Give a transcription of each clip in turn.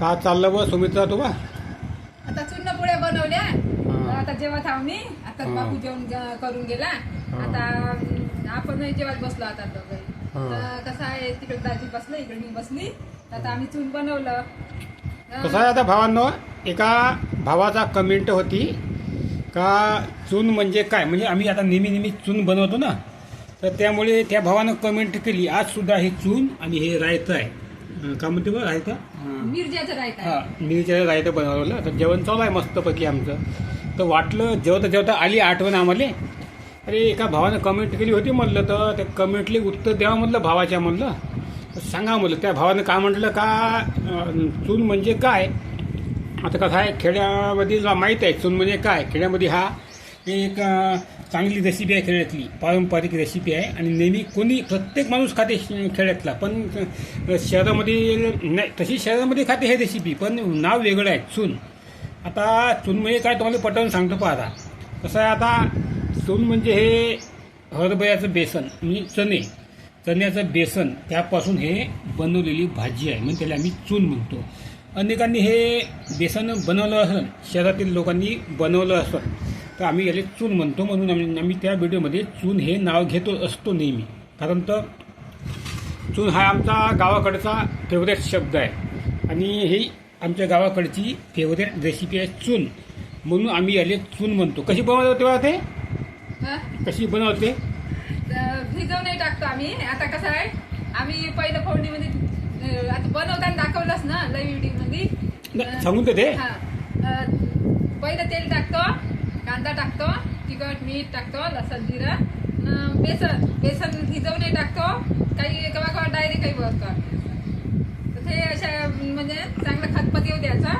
का चाललं बा सुमित्रा तू बा? आता चुन्न पोळ्या बनवल्या. आता आहो मी आता हा. बापू जेवण ज- करून गेला. आता आपण जेवत बसलो आता. हा. कसं आहे तिकडे दाजी बसलं इकडे मी बसली. तर आता आम्ही चून बनवलं. अं, कसं आहे आता भावांनो एका भावाचा कमेंट होती का चून म्हणजे काय? म्हणजे आम्ही आता नेहमी नेहमी चून बनवतो ना? तर त्यामुळे त्या भावानं कमेंट केली आज सुद्धा हे चून आणि हे रायतं आहे. का म्हणते बघ रायतं हां. मिरच्याचं रायता हा मिरच्या रायतं बनवलं तर जेवण चालू आहे मस्तपैकी आमचं. तर वाटलं जेवता जेवता आली आठवण आम्हाला. अरे एका भावानं कमेंट केली होती म्हणलं तर त्या कमेंटले उत्तर द्यावं म्हणलं भावाच्या म्हणलं. तर सांगा म्हणलं त्या भावानं काय म्हटलं का चून म्हणजे काय? आता कसं आहे खेड्यामध्ये माहीत आहे चून म्हणजे काय? खेड्यामध्ये हा एक चांगली रेसिपी आहे खेड्यातली पारंपरिक रेसिपी आहे. आणि नेहमी कोणी प्रत्येक माणूस खाते खेड्यातला पण शहरामध्ये नाही तशी शहरामध्ये खाते हे रेसिपी पण नाव वेगळं आहे चून. आता चून म्हणजे काय तुम्हाला पटवून सांगतो पहा आता. कसं आहे आता चून म्हणजे हे हरभऱ्याचं बेसन म्हणजे चणे. चण्याचं बेसन त्यापासून हे बनवलेली भाजी आहे. म्हणजे त्याला आम्ही चून म्हणतो. अनेकांनी हे बेसन बनवलं असेल शहरातील लोकांनी बनवलं असेल तर आम्ही याला चून म्हणतो म्हणून आम्ही आम्ही त्या व्हिडिओमध्ये चून हे नाव घेतो असतो नेहमी. कारण तर चून हा आमचा गावाकडचा फेवरेट शब्द आहे. आणि ही आमच्या गावाकडची फेवरेट रेसिपी आहे चून. म्हणून आम्ही याला चून म्हणतो. कशी बनवते तेव्हा ते? कशी बनवते? भिजवणे टाकतो आम्ही. आता कसं आहे? आम्ही पहिलं फोडणीमध्ये आता बनवताना दाखवलंच ना लई व्हिडिओमध्ये नाही, सांगून हा. अं, पहिलं तेल टाकतो. कांदा टाकतो तिखट मीठ टाकतो लसण जिरं. बेसन बेसन भिजवणे टाकतो. काही केव्हा केव्हा डायरेक्ट काही बघतो तर ते अशा म्हणजे चांगलं खतपत येऊ द्यायचा.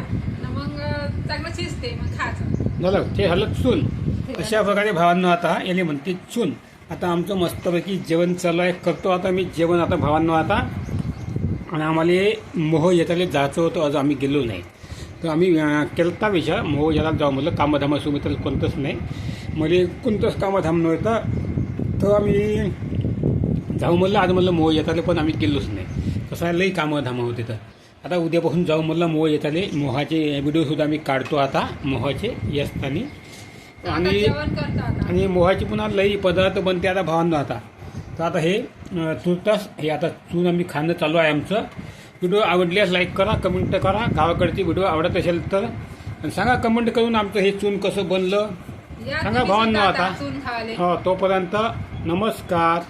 मग चांगलं शिजते मग खायचं. झालं ते झालं चून अशा प्रकारे भावांना आता याने म्हणते चून आता आमचं मस्तपैकी जेवण चालू आहे. करतो आता मी जेवण आता भावांना आता. आणि आम्हाला मोह येताले जायचं होतं आज आम्ही गेलो नाही. तर आम्ही केलता विचार. मोह याला जाऊ म्हणलं कामधामा सुमित्र कोणतंच नाही. मला कोणतंच कामधाम नव्हतं. तर आम्ही जाऊ म्हणलं आज म्हणलं मोह येताले पण आम्ही गेलोच नाही. कसं लई कामधामं होते तर. आता उद्यापासून जाऊ म्हणलं मोह येताले. मोहाचे व्हिडिओसुद्धा आम्ही काढतो आता मोहाचे येसतानी आणि आणि मोहाची पुन्हा लई पदार्थ बनते आता भावांना आता. तर आता हे तुर्तास हे आता चून आम्ही खाणं चालू आहे आमचं. व्हिडिओ आवडल्यास लाईक करा कमेंट करा. गावाकडची व्हिडिओ आवडत असेल तर. आणि सांगा कमेंट करून आमचं हे चून कसं बनलं. सांगा भावांनो आता. हो तोपर्यंत नमस्कार.